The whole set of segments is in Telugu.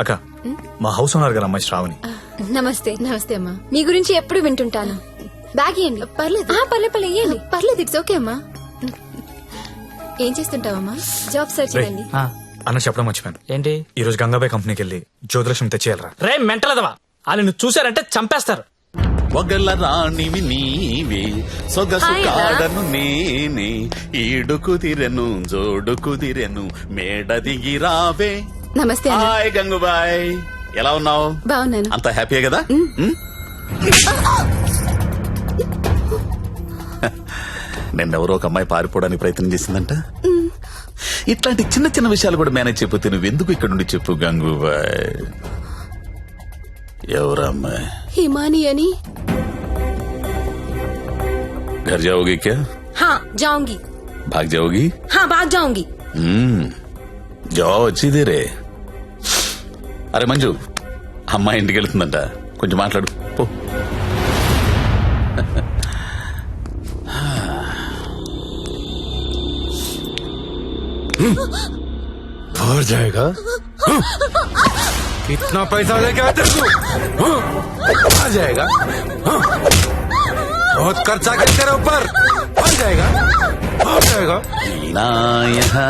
అక్క మా హౌస్ ఉన్నారు కదా అమ్మాయి శ్రావణి. నమస్తే నమస్తే అమ్మా. మీ గురించి ఎప్పుడు వింటుంటాను. బ్యాగ్ ఇవ్వండి పర్లేదు. ఆ, పర్లే పర్లే ఇవ్వండి పర్లేదు ఇట్స్ ఓకే అమ్మా. ఏం చేస్తుంటావమ్మా జాబ్ సర్చ్ ఆ, అన్న చెప్పడం మర్చిపోయాను. ఏంటి? ఈ రోజు గంగాబాయ్ కంపెనీకి వెళ్ళి జ్యోతిలక్ష్మి తెచ్చేయాలరా. రే మెంటలదవా వాళ్ళు నువ్వు చూసారంటే చంపేస్తారు. ఒగల రాణివి నీవే సొగసు. కాడను నేనే ఈడు కుదిరెను జోడు కుదిరెను మేడ దిగి రావే. నమస్తే అన్న హాయ్ గంగుబాయ్ ఎలా ఉన్నావు బాగున్నాను అంత హ్యాపీయే కదా ఉమ్? నిన్నెవరో ఒక అమ్మాయి పారిపోవడానికి ప్రయత్నం చేసిందంట ఇట్లాంటి చిన్న చిన్న విషయాలు కూడా మేనేజ్ చెప్పితే నువ్వు ఎందుకు ఇక్కడ నుండి చెప్పు గంగుబాయ్ ఎవరమ్మాయి హిమాని అని घर जाओगी क्या हाँ जाऊंगी भाग जाओगी हाँ भाग जाऊंगी हम्म जाओ వచ్చి దేరే అరే మంజు అమ్మాయి ఇంటికి వెళ్తుందంట కొంచెం మాట్లాడు పో और जाएगा इतना पैसा लेके आते तू आ जाएगा बहुत खर्चा कर तेरे ऊपर आ जाएगा आ जाएगा जीना यहाँ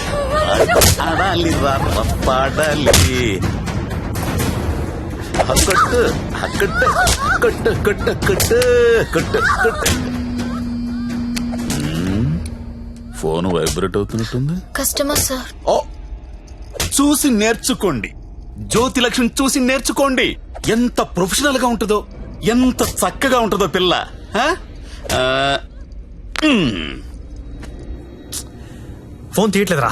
ఆడాలి రా పాడాలి. కొట్టు కొట్టు కొట్టు కొట్టు కొట్టు కొట్టు కొట్టు. Phone vibrate అవుతున్నట్టుంది. Customer sir. ఓ చూసి నేర్చుకోండి. జ్యోతి లక్ష్మి చూసి నేర్చుకోండి. ఎంత ప్రొఫెషనల్గా ఉంటుందో ఎంత చక్కగా ఉంటుందో పిల్ల. ఫోన్ తీయట్లేదురా.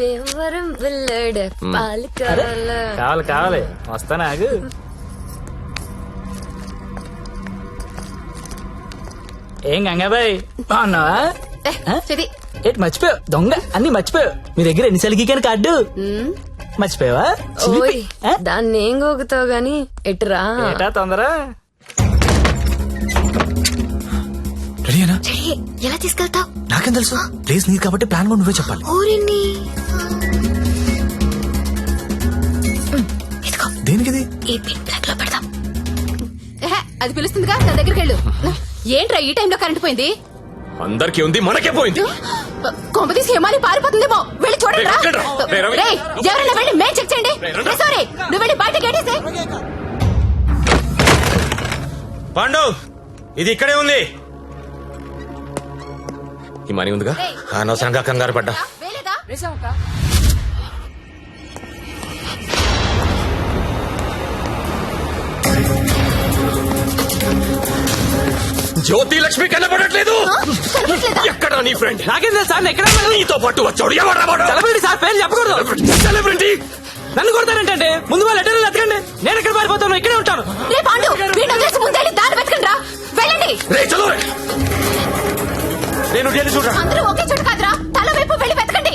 దేవరం వెళ్ళాడు పాలు కావాలా? కావాలి కావాలి. వస్తానా ఆగు. ఏం గంగాబాయ్ బాగున్నావా? చెది ఏంటి మర్చిపోయావు? దొంగ అన్ని మర్చిపోయావు. మీ దగ్గర ఎన్నిసార్లు గీకాను కార్డు? మర్చిపోయావా. ఓయ్? దాన్ని ఏం గోగుతావు గాని? ఎటురా? ఏటా తొందర? రెడీనా ఎలా తీసుకెళ్తావు? నాకేం తెలుసు? ప్లేస్ నీది కాబట్టి ప్లాన్ కూడా నువ్వే చెప్పాలి. ఊరిని. అది పిలుస్తుందిగా నా దగ్గరికి వెళ్ళు. ఏంట్రా ఈ టైంలో కరెంట్ పోయింది? అందరికీ ఉంది మనకే పోయింది. కొంపతీసి హిమాలి పారిపోతుందేమో. వెళ్ళి చూడండి రా. రేయ్, ఎవరైనా వెళ్ళి మేం చెక్ చేయండి. సారీ నువ్వు వెళ్ళి బయట గేటేసే పాండు ఇది ఇక్కడే ఉంది. ఈ మనీ ఉందిగా? అనవసరంగా కంగారు పడ్డా. జ్యోతి లక్ష్మి కనబడట్లేదు ఎక్కడ నీ ఫ్రెండ్ నాకేం సార్ ఎక్కడ నీతో పాటు వచ్చాడు. ఎవరు సెలబ్రిటీ సార్ పేరు చెప్పకూడదు. సెలబ్రిటీ నన్ను కొడతానంటే ముందు వాళ్ళు లెటర్లు ఎత్తకండి నేను ఎక్కడ పారిపోతాను ఇక్కడే ఉంటాను. రే పాండు వీడిని వదిలేసి ముందెళ్ళి దారి వెతకండి రా. వెళ్ళండి. రే చలో రే. నేను ఢిల్లీ చూడరా? అందరూ ఒకే చోటు కాదురా. తల వైపు వెళ్ళి వెతకండి.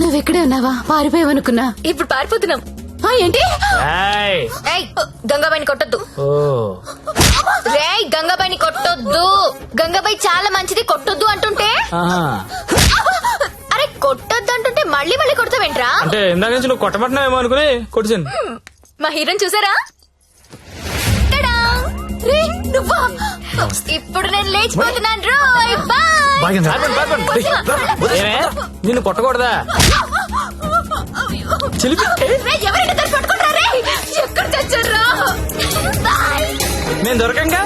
నువ్వు ఎక్కడే ఉన్నావా? పారిపోయావనుకున్నా. ఇప్పుడు పారిపోతున్నాం. ఏంటి ఏయ్. ఏయ్ గంగాబాయిని కొట్టొద్దు ఓ రేయ్ గంగాబాయిని కొట్టొద్దు గంగాబాయి చాలా మంచిది కొట్టొద్దు అంటుంటే ఆహా. అరే కొట్టొద్దు అంటుంటే మళ్ళీ మళ్ళీ కొడతావేంట్రా అంటే ఇందాక నుంచి నువ్వు కొట్టమంటున్నావేమో అనుకుని కొట్టించాను మా హీరోని చూసారా నువ్వా ఇప్పుడు నేను లేచిపోతున్నాను రోయ్ బాయ్ ఏమే నిన్ను కొట్టకూడదా బాయ్ నేను దొరకంగా?